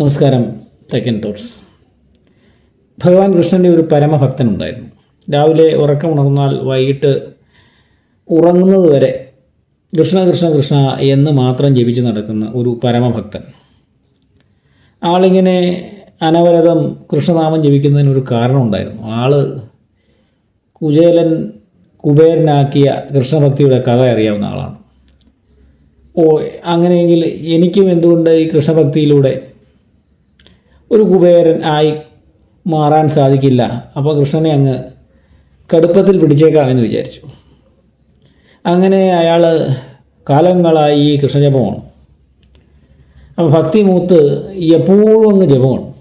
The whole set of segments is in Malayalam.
നമസ്കാരം. തെക്കൻ തോട്ട്സ്. ഭഗവാൻ കൃഷ്ണന്റെ ഒരു പരമഭക്തനുണ്ടായിരുന്നു. രാവിലെ ഉറക്കമുണർന്നാൽ വൈകിട്ട് ഉറങ്ങുന്നത് വരെ കൃഷ്ണ കൃഷ്ണ കൃഷ്ണ എന്ന് മാത്രം ജപിച്ച് നടക്കുന്ന ഒരു പരമഭക്തൻ. ആളിങ്ങനെ അനവരതം കൃഷ്ണനാമം ജപിക്കുന്നതിന് ഒരു കാരണമുണ്ടായിരുന്നു. ആൾ കുചേലൻ കുബേരനാക്കിയ കൃഷ്ണഭക്തിയുടെ കഥ അറിയാവുന്ന ആളാണ്. ഓ അങ്ങനെയെങ്കിൽ എനിക്കും എന്തുകൊണ്ട് ഈ കൃഷ്ണഭക്തിയിലൂടെ ഒരു കുബേരൻ ആയി മാറാൻ സാധിക്കില്ല. അപ്പോൾ കൃഷ്ണനെ അങ്ങ് കടുപ്പത്തിൽ പിടിച്ചേക്കാം എന്ന് വിചാരിച്ചു. അങ്ങനെ അയാൾ കാലങ്ങളായി ഈ കൃഷ്ണജപമാണ്. അപ്പോൾ ഭക്തി മൂത്ത് എപ്പോഴും അങ്ങ് ജപമാണ്.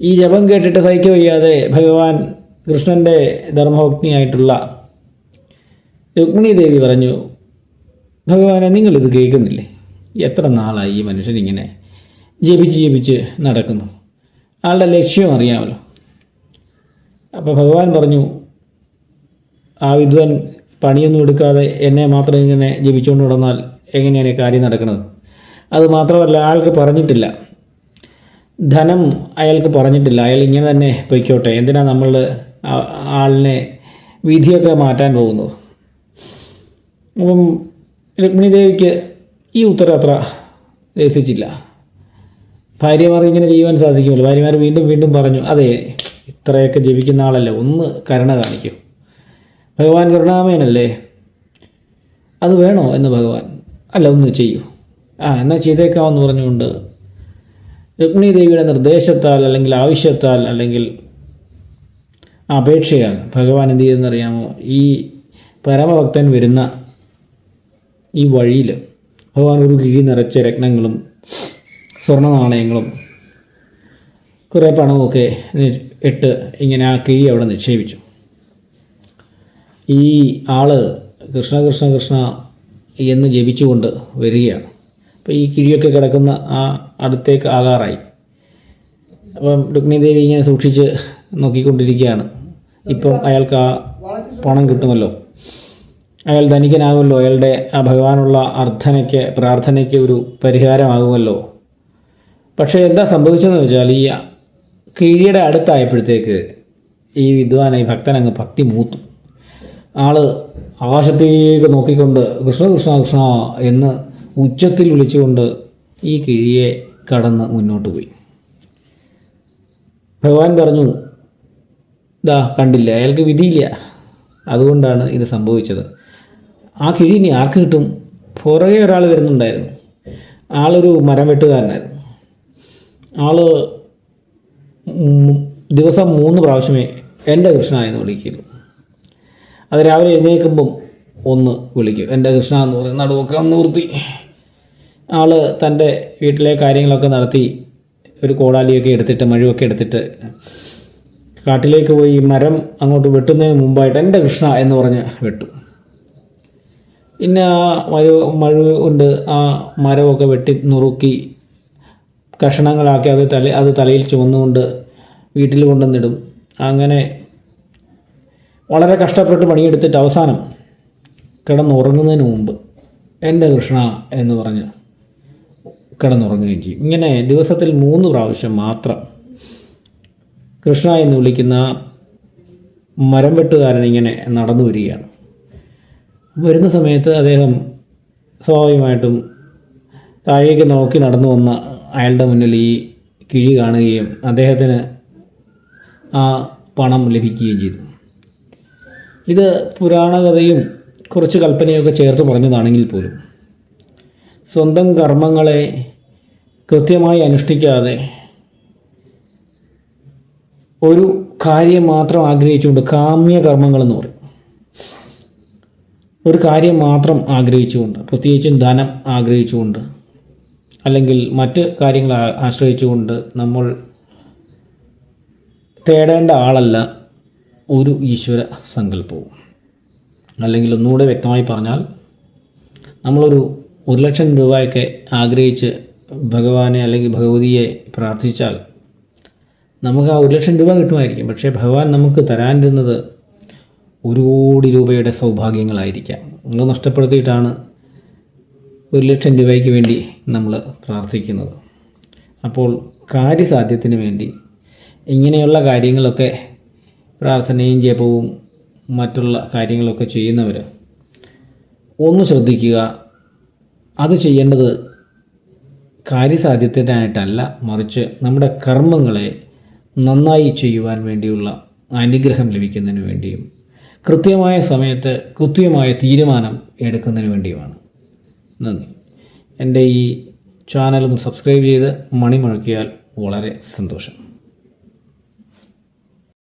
ഈ ജപം കേട്ടിട്ട് സഹിക്ക വയ്യാതെ ഭഗവാൻ കൃഷ്ണന്റെ ധർമ്മഭക്തിയായിട്ടുള്ള രുക്മിണി ദേവി പറഞ്ഞു ഭഗവാനെ നിങ്ങളിത് കേൾക്കുന്നില്ലേ? എത്ര നാളായി ഈ മനുഷ്യനിങ്ങനെ ജപിച്ച് ജപിച്ച് നടക്കുന്നു. ആളുടെ ലക്ഷ്യം അറിയാമല്ലോ. അപ്പോൾ ഭഗവാൻ പറഞ്ഞു ആ വിദ്വൻ പണിയൊന്നും എടുക്കാതെ എന്നെ മാത്രം ഇങ്ങനെ ജപിച്ചുകൊണ്ട് നടന്നാൽ എങ്ങനെയാണ് കാര്യം നടക്കുന്നത്? അത് മാത്രമല്ല ആൾക്ക് പറഞ്ഞിട്ടില്ല. ധനം അയാൾക്ക് പറഞ്ഞിട്ടില്ല. അയാൾ ഇങ്ങനെ തന്നെ പൊയ്ക്കോട്ടെ. എന്തിനാണ് നമ്മൾ ആളിനെ വിധിയൊക്കെ മാറ്റാൻ പോകുന്നത്? അപ്പം രുക്മിണി ദേവിക്ക് ഈ ഉത്തരം അത്ര രസിച്ചില്ല. ഭാര്യമാർ ഇങ്ങനെ ചെയ്യുവാൻ സാധിക്കുമല്ലോ. ഭാര്യമാർ വീണ്ടും വീണ്ടും പറഞ്ഞു അതെ ഇത്രയൊക്കെ ജപിക്കുന്ന ആളല്ലേ ഒന്ന് കരുണ കാണിക്കും. ഭഗവാൻ കരുണാമയനല്ലേ? അത് വേണോ? എന്ന് ഭഗവാൻ അല്ല ഒന്ന് ചെയ്യൂ. ആ എന്നാൽ ചെയ്തേക്കാമെന്ന് പറഞ്ഞുകൊണ്ട് രുക്മിണി ദേവിയുടെ നിർദ്ദേശത്താൽ അല്ലെങ്കിൽ ആവശ്യത്താൽ അല്ലെങ്കിൽ അപേക്ഷയാൽ ഭഗവാൻ എന്ത് ചെയ്തെന്നറിയാമോ ഈ പരമഭക്തൻ വരുന്ന ഈ വഴിയിൽ ഭഗവാൻ ഒരു കിഴി നിറച്ച രത്നങ്ങളും സ്വർണ നാണയങ്ങളും കുറേ പണമൊക്കെ ഇട്ട് ഇങ്ങനെ ആ കിഴി അവിടെ നിക്ഷേപിച്ചു. ഈ ആൾ കൃഷ്ണ കൃഷ്ണ കൃഷ്ണ എന്ന് ജപിച്ചുകൊണ്ട് വരികയാണ്. അപ്പോൾ ഈ കിഴിയൊക്കെ കിടക്കുന്ന ആ അടുത്തേക്ക് ആകാറായി. അപ്പം രുക്മിണി ദേവി ഇങ്ങനെ സൂക്ഷിച്ച് നോക്കിക്കൊണ്ടിരിക്കുകയാണ്. ഇപ്പം അയാൾക്ക് ആ പണം കിട്ടുമല്ലോ. അയാൾ ധനികനാകുമല്ലോ. അയാളുടെ ആ ഭഗവാനുള്ള അർത്ഥനയ്ക്ക് പ്രാർത്ഥനയ്ക്ക് ഒരു പരിഹാരമാകുമല്ലോ. പക്ഷേ എന്താ സംഭവിച്ചതെന്ന് വെച്ചാൽ ഈ കിഴിയുടെ അടുത്തായപ്പോഴത്തേക്ക് ഈ വിദ്വാൻ ഈ ഭക്തൻ അങ്ങ് ഭക്തി മൂത്തു. ആൾ ആകാശത്തേക്ക് നോക്കിക്കൊണ്ട് കൃഷ്ണ കൃഷ്ണ കൃഷ്ണ എന്ന് ഉച്ചത്തിൽ വിളിച്ചുകൊണ്ട് ഈ കിഴിയെ കടന്ന് മുന്നോട്ട് പോയി. ഭഗവാൻ പറഞ്ഞു ദാ കണ്ടില്ല അയാൾക്ക് വിധിയില്ല. അതുകൊണ്ടാണ് ഇത് സംഭവിച്ചത്. ആ കിഴി ഇനി ആർക്ക് കിട്ടും? പുറകെ ഒരാൾ വരുന്നുണ്ടായിരുന്നു. ആളൊരു മരം വെട്ടുകാരനായിരുന്നു. ആൾ ദിവസം മൂന്ന് പ്രാവശ്യമേ എന്റെ കൃഷ്ണ എന്ന് വിളിക്കുള്ളൂ അത് രാവിലെ എഴുന്നേൽക്കുമ്പം ഒന്ന് വിളിക്കും. എന്റെ കൃഷ്ണ എന്ന് പറയും നടുവൊക്കെ ഒന്ന് നിർത്തി. ആൾ തന്റെ വീട്ടിലെ കാര്യങ്ങളൊക്കെ നടത്തി ഒരു കോടാലിയൊക്കെ എടുത്തിട്ട് മഴുവൊക്കെ എടുത്തിട്ട് കാട്ടിലേക്ക് പോയി മരം അങ്ങോട്ട് വെട്ടുന്നതിന് മുമ്പായിട്ട് എന്റെ കൃഷ്ണ എന്ന് പറഞ്ഞ് വെട്ടു. പിന്നെ ആ മഴ മഴ കൊണ്ട് ആ മരമൊക്കെ വെട്ടി നുറുക്കി കഷണങ്ങളാക്കി അത് തല അത് തലയിൽ ചുമന്നുകൊണ്ട് വീട്ടിൽ കൊണ്ടുവന്നിടും. അങ്ങനെ വളരെ കഷ്ടപ്പെട്ട് പണിയെടുത്തിട്ട് അവസാനം കിടന്നുറങ്ങുന്നതിന് മുമ്പ് എന്റെ കൃഷ്ണ എന്ന് പറഞ്ഞ് കിടന്നുറങ്ങുകയും ചെയ്യും. ഇങ്ങനെ ദിവസത്തിൽ മൂന്ന് പ്രാവശ്യം മാത്രം കൃഷ്ണ എന്ന് വിളിക്കുന്ന മരം വെട്ടുകാരൻ ഇങ്ങനെ നടന്നു വരികയാണ്. വരുന്ന സമയത്ത് അദ്ദേഹം സ്വാഭാവികമായിട്ടും താഴേക്ക് നോക്കി നടന്നു വന്ന അയാളുടെ മുന്നിൽ ഈ കിഴി കാണുകയും അദ്ദേഹത്തിന് ആ പണം ലഭിക്കുകയും ചെയ്തു. ഇത് പുരാണകഥയും കുറച്ച് കൽപ്പനയൊക്കെ ചേർത്ത് പറഞ്ഞതാണെങ്കിൽ പോലും സ്വന്തം കർമ്മങ്ങളെ കൃത്യമായി അനുഷ്ഠിക്കാതെ ഒരു കാര്യം മാത്രം ആഗ്രഹിച്ചുകൊണ്ട് കാമ്യ കർമ്മങ്ങളെന്ന് പറയും. ഒരു കാര്യം മാത്രം ആഗ്രഹിച്ചുകൊണ്ട് പ്രത്യേകിച്ചും ധനം ആഗ്രഹിച്ചുകൊണ്ട് അല്ലെങ്കിൽ മറ്റ് കാര്യങ്ങളെ ആശ്രയിച്ചുകൊണ്ട് നമ്മൾ തേടേണ്ട ആളല്ല ഒരു ഈശ്വര സങ്കല്പവും. അല്ലെങ്കിൽ ഒന്നുകൂടെ വ്യക്തമായി പറഞ്ഞാൽ നമ്മളൊരു ഒരു ലക്ഷം രൂപയൊക്കെ ആഗ്രഹിച്ച് ഭഗവാനെ അല്ലെങ്കിൽ ഭഗവതിയെ പ്രാർത്ഥിച്ചാൽ നമുക്ക് ആ ഒരു ലക്ഷം രൂപ കിട്ടുമായിരിക്കും. പക്ഷേ ഭഗവാൻ നമുക്ക് തരാനിരുന്നത് ഒരു കോടി രൂപയുടെ സൗഭാഗ്യങ്ങളായിരിക്കാം. അത് നഷ്ടപ്പെടുത്തിയിട്ടാണ് ഒരു ലക്ഷം രൂപയ്ക്ക് വേണ്ടി നമ്മൾ പ്രാർത്ഥിക്കുന്നത്. അപ്പോൾ കാര്യസാധ്യത്തിന് വേണ്ടി ഇങ്ങനെയുള്ള കാര്യങ്ങളൊക്കെ പ്രാർത്ഥനയും ജപവും മറ്റുള്ള കാര്യങ്ങളൊക്കെ ചെയ്യുന്നവർ ഒന്ന് ശ്രദ്ധിക്കുക. അത് ചെയ്യേണ്ടത് കാര്യസാധ്യത്തിനായിട്ടല്ല മറിച്ച് നമ്മുടെ കർമ്മങ്ങളെ നന്നായി ചെയ്യുവാൻ വേണ്ടിയുള്ള അനുഗ്രഹം ലഭിക്കുന്നതിന് വേണ്ടിയും കൃത്യമായ സമയത്ത് കൃത്യമായ തീരുമാനം എടുക്കുന്നതിന് വേണ്ടിയുമാണ്. നന്ദി. എന്റെ ഈ ചാനൽ ഒന്ന് സബ്സ്ക്രൈബ് ചെയ്ത് മണി മുഴക്കിയാൽ വളരെ സന്തോഷം.